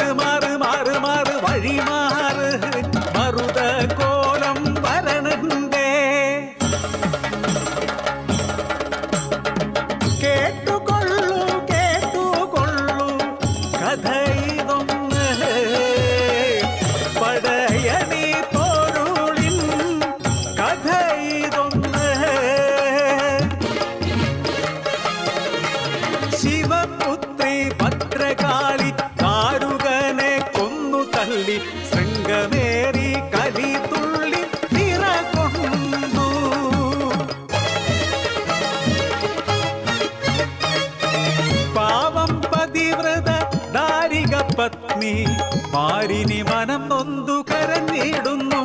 மாறு மாறு மாறு மாறு வழி மாறு. மருத கோலம் வரணுந்தே. கேட்டுக்கொள்ளு கேட்டுக்கொள்ளு கதைதொன்னு படையணி பொருளின் கதைதொன்னு சிவபுத்திரி பத்திரகால പത്നി മാരിനി മനം നൊന്തു കരഞ്ഞിടുന്നു.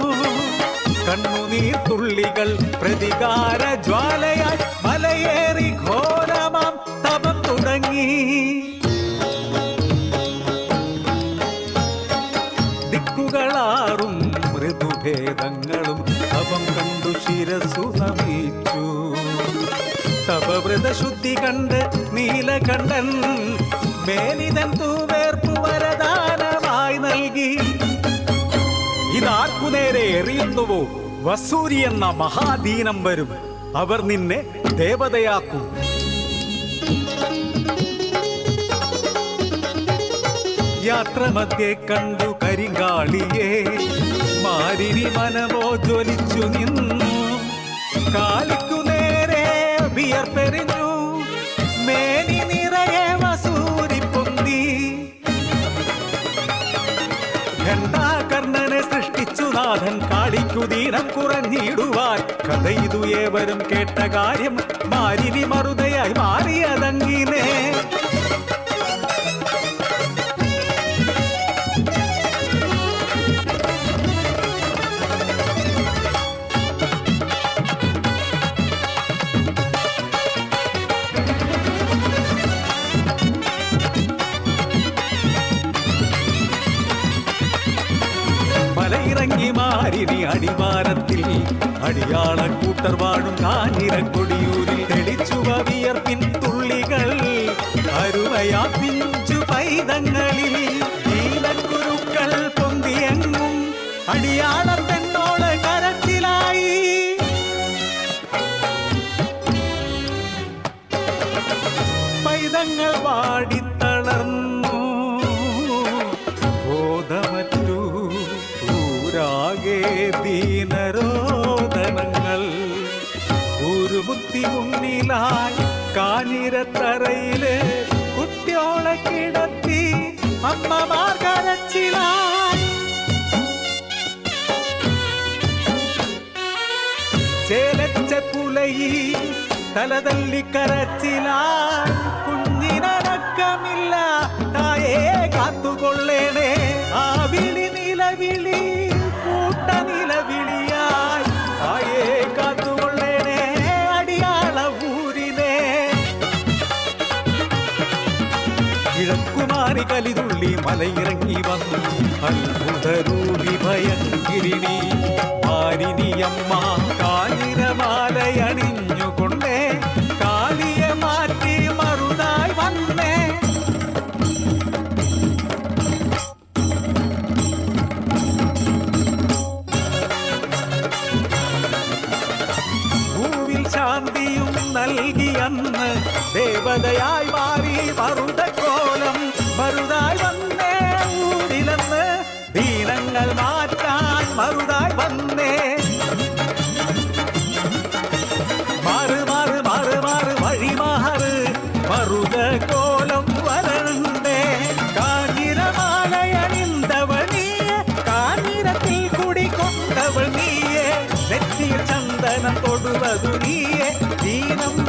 കണ്ണുനീർ തുള്ളികൾ പ്രതികാര ജ്വാലയാൽ മലയേറി ഘോരമാം തപം തുടങ്ങി. ദിക്കുകളാറും മൃദുഭേദങ്ങളും തപം കണ്ടു ശിരസു നമിച്ചു. തപവ്രത ശുദ്ധി കണ്ട് നീലകണ്ഠൻ മേലിതൻ തൂവേർപ്പു എറിയുന്നുവോ വസൂരി എന്ന മഹാദീനം വരും. അവർ നിന്നെ ദേവതയാക്കും. യാത്ര മധ്യേ കണ്ടു കരിങ്കാളിയെ. മാരിനി മനമോ ജ്വലിച്ചു നിന്നു. കാലിക്കു അനുദീനം കുറഞ്ഞിടുവാൻ കഥ ഇതു ഏവരും കേട്ട കാര്യം മാരിലി മറുതയായി മാറിയതങ്കിനേ അടിമാരിനി അടിമാനത്തിൽ അടിയാളക്കൂട്ടർ വാഴും കാഞ്ഞിരക്കൊടിയൂരിൽ തെളിച്ചു വിയർപ്പിൻ തുള്ളികൾ അരുമയാ പിഞ്ചു പൈതങ്ങളിൽ ജീവൻ പൊന്തിയങ്ങും അടിയാള அங்கே தீனரோதனங்கள். ஒரு புத்தி முன்னிலாய் காணிர தரையிலே குட்டியோள கிடத்தி அம்மமார் கரச்சிலாய் சேலச்ச புலையி தலதள்ளி கரச்சிலாய். குஞ்சின ரக்கமில்ல தாயே காத்துக்கொள்ளேனே. ஆவிழி நிலவிழி കിഴക്കുമാറി കലിതുള്ളി മലയിറങ്ങി വന്നു. അത്ഭുതരൂപി ഭയങ്കിരിണി. മാരിനിയമ്മ കാഞ്ഞിരമാലയണിഞ്ഞുകൊണ്ടേ കാളിയെ മാറ്റി മറുതായി വന്നേ. ശാന്തിയും നൽകി അന്ന് ദേവതയായി മാറി മറുതക്കോലം. மருதாய் வந்தே ஊரிலந்து வீரங்கள் மாற்றான் மருதாய் வந்தே. மாறு மாறு மாறு மாறு வழி மாறு மருத கோலம் வளர்ந்தே. காகிர மாலை அணிந்தவள் நீயே காகிரத்தில் குடி கொண்டவள் நீயே. வெற்றியில் சந்தனம் தொடுவது நீயே தீனம்